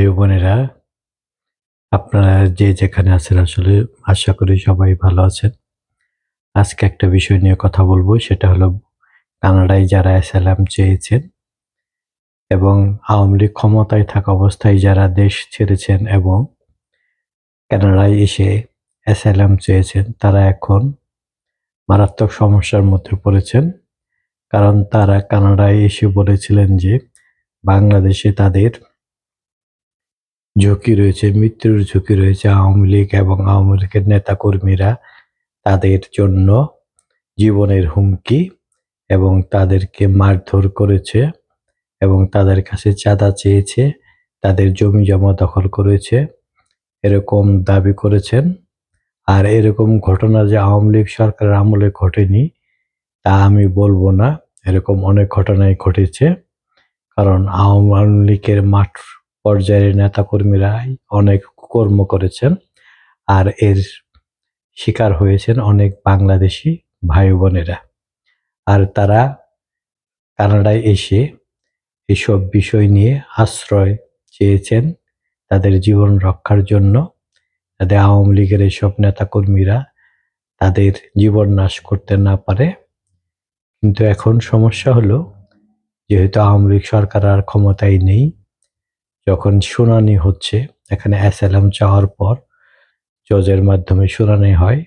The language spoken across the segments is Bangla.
ভাই বোনেরা, আপনারা যে যেখানে আছেন আসলে আশা করি সবাই ভালো আছেন। আজকে একটা বিষয় নিয়ে কথা বলব, সেটা হলো কানাডায় যারা অ্যাসালাম চেয়েছেন এবং আওয়ামী লীগ ক্ষমতায় থাকা অবস্থায় যারা দেশ ছেড়েছেন এবং কানাডায় এসে অ্যাসালাম চেয়েছেন, তারা এখন মারাত্মক সমস্যার মধ্যে পড়েছেন। কারণ তারা কানাডায় এসে বলেছিলেন যে, বাংলাদেশে তাদের ঝুঁকি রয়েছে, মৃত্যুর ঝুঁকি রয়েছে আওয়ামী লীগ এবং আওয়ামী লীগের নেতাকর্মীরা তাদের জন্য জীবনের হুমকি এবং তাদেরকে মারধর করেছে এবং তাদের কাছে চাঁদা চেয়েছে, তাদের জমি জমা দখল করেছে, এরকম দাবি করেছেন। আর এরকম ঘটনা যে আওয়ামী লীগ সরকারের আমলে ঘটেনি, তা আমি বলব না। এরকম অনেক ঘটনাই ঘটেছে, কারণ আওয়ামী লীগের মাঠ পর্যায়ের নেতাকর্মীরা অনেক কর্ম করেছেন আর এর শিকার হয়েছেন অনেক বাংলাদেশি ভাই বোনেরা আর তারা কানাডায় এসে এসব বিষয় নিয়ে আশ্রয় চেয়েছেন তাদের জীবন রক্ষার জন্য। যাতে আওয়ামী লীগের এইসব নেতাকর্মীরা তাদের জীবন নাশ করতে না পারে। কিন্তু এখন সমস্যা হলো, যেহেতু আওয়ামী লীগ সরকার আর ক্ষমতায় নেই যখন শুনানি হচ্ছে, এখানে অ্যাসালাম চাওয়ার পর জজের মাধ্যমে শুনানি হয়।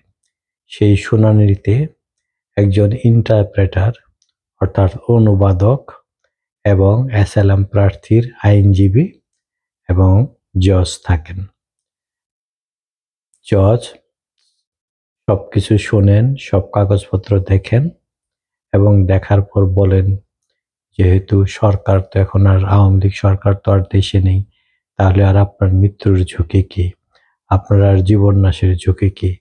সেই শুনানিতে একজন ইন্টারপ্রেটার অর্থাৎ অনুবাদক এবং অ্যাসালাম প্রার্থীর আইনজীবী এবং জজ থাকেন। জজ সব কিছু শোনেন, সব কাগজপত্র দেখেন এবং দেখার পর বলেন যেহেতু সরকার তো এখন আর আওয়ামী লীগ সরকার তো আর দেশে নেই, তাহলে আর আপনার মৃত্যুর ঝুঁকি কি? আপনার আর জীবন নাশের ঝুঁকি কি?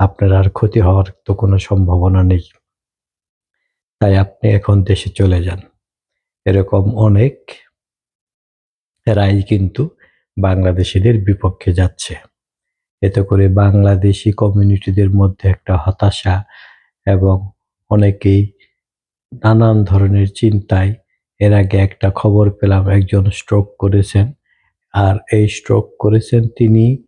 আপনার আর ক্ষতি হওয়ার তো কোনো সম্ভাবনা নেই। তাই আপনি এখন দেশে চলে যান। এরকম অনেক রায় কিন্তু বাংলাদেশিদের বিপক্ষে যাচ্ছে। এতে করে বাংলাদেশি কমিউনিটিদের মধ্যে একটা হতাশা এবং অনেকেই নানান ধরনের চিন্তায় এর আগে একটা খবর পেলাম, একজন স্ট্রোক করেছেন। আর এই স্ট্রোক করেছেন তিনি,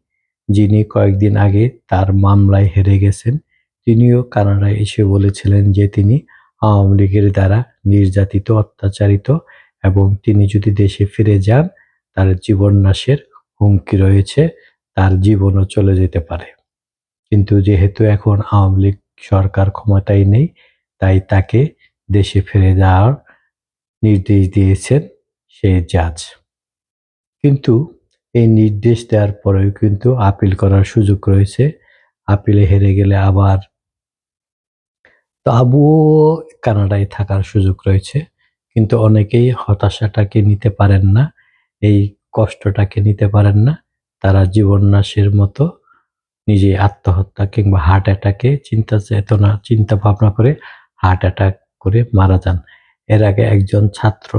যিনি কয়েকদিন আগে তার মামলায় হেরে গেছেন। তিনিও কানাডায় এসে বলেছিলেন যে তিনি আওয়ামী লীগের দ্বারা নির্যাতিত, অত্যাচারিত এবং তিনি যদি দেশে ফিরে যান, তার জীবন নাশের হুমকি রয়েছে, তার জীবনও চলে যেতে পারে। কিন্তু যেহেতু এখন আওয়ামী লীগ সরকার ক্ষমতায় নেই, তাই তাকে দেশে ফিরে যাওয়ার নির্দেশ দিয়েছেন সেই জাজ। কিন্তু এই নির্দেশ দেওয়ার পরেও কিন্তু আপিল করার সুযোগ রয়েছে। আপিলে হেরে গেলে আবার তাবুও কানাডায় থাকার সুযোগ রয়েছে। কিন্তু অনেকেই হতাশাটাকে নিতে পারেন না, এই কষ্টটাকে নিতে পারেন না। তারা জীবন নাশের মতো নিজে আত্মহত্যা কিংবা হার্ট অ্যাটাকে, চিন্তা চেতনা, চিন্তা ভাবনা করে হার্ট অ্যাটাক করে মারা যান। এর আগে একজন ছাত্র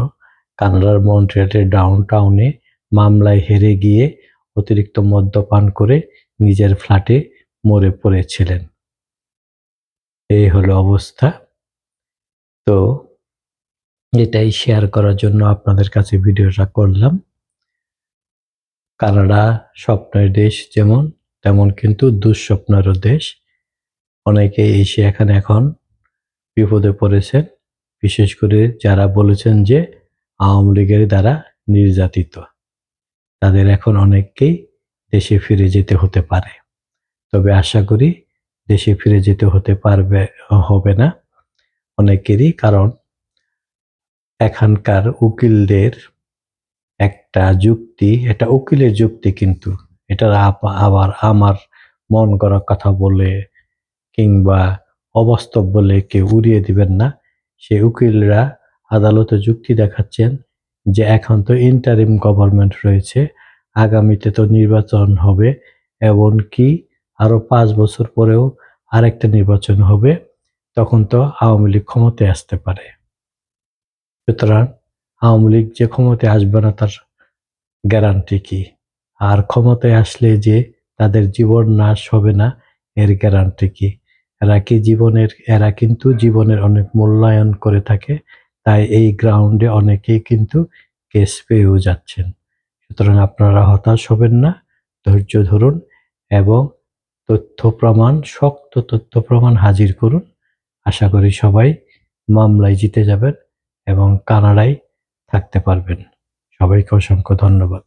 কানাডার মন্ট্রিয়ালের ডাউন টাউনে মামলায় হেরে গিয়ে অতিরিক্ত মদ্যপান করে নিজের ফ্ল্যাটে মরে পড়েছিলেন। এই হলো অবস্থা। তো এটাই শেয়ার করার জন্য আপনাদের কাছে ভিডিওটা করলাম। কানাডা স্বপ্নের দেশ যেমন, তেমন কিন্তু দুঃস্বপ্নেরও দেশ। অনেকে এসে এখানে এখন বিপদে পড়েছেন, বিশেষ করে যারা বলেছেন যে আওয়ামী লীগের দ্বারা নির্যাতিত। তাদের এখন অনেককেই দেশে ফিরে যেতে হতে পারে। তবে আশা করি দেশে ফিরে যেতে হতে পারবে, হবে না। অনেকেরই কারণ, এখানকার উকিলদের একটা যুক্তি এটা উকিলের যুক্তি কিন্তু এটা আবার আমার মন করা কথা বলে কিংবা অবাস্তব বলে কেউ উড়িয়ে দিবেন না। সে উকিলরা আদালতে যুক্তি দেখাচ্ছেন যে এখন তো ইন্টারিম গভর্নমেন্ট রয়েছে, আগামীতে তো নির্বাচন হবে, এমনকি আরও পাঁচ বছর পরেও আরেকটা নির্বাচন হবে, তখন তো আওয়ামী লীগ ক্ষমতায় আসতে পারে। সুতরাং আওয়ামী লীগ যে ক্ষমতায় আসবে না তার গ্যারান্টি কি? আর ক্ষমতায় আসলে যে তাদের জীবন নাশ হবে না, এর গ্যারান্টি কি? এরা কি জীবনের, এরা কিন্তু জীবনের অনেক মূল্যায়ন করে থাকে, তাই এই গ্রাউন্ডে অনেকেই কিন্তু কেস পেয়েও যাচ্ছেন। সুতরাং আপনারা হতাশ হবেন না, ধৈর্য ধরুন এবং তথ্য প্রমাণ, শক্ত তথ্য প্রমাণ হাজির করুন। আশা করি সবাই মামলায় জিতে যাবেন এবং কানাডায় থাকতে পারবেন। সবাইকে অসংখ্য ধন্যবাদ।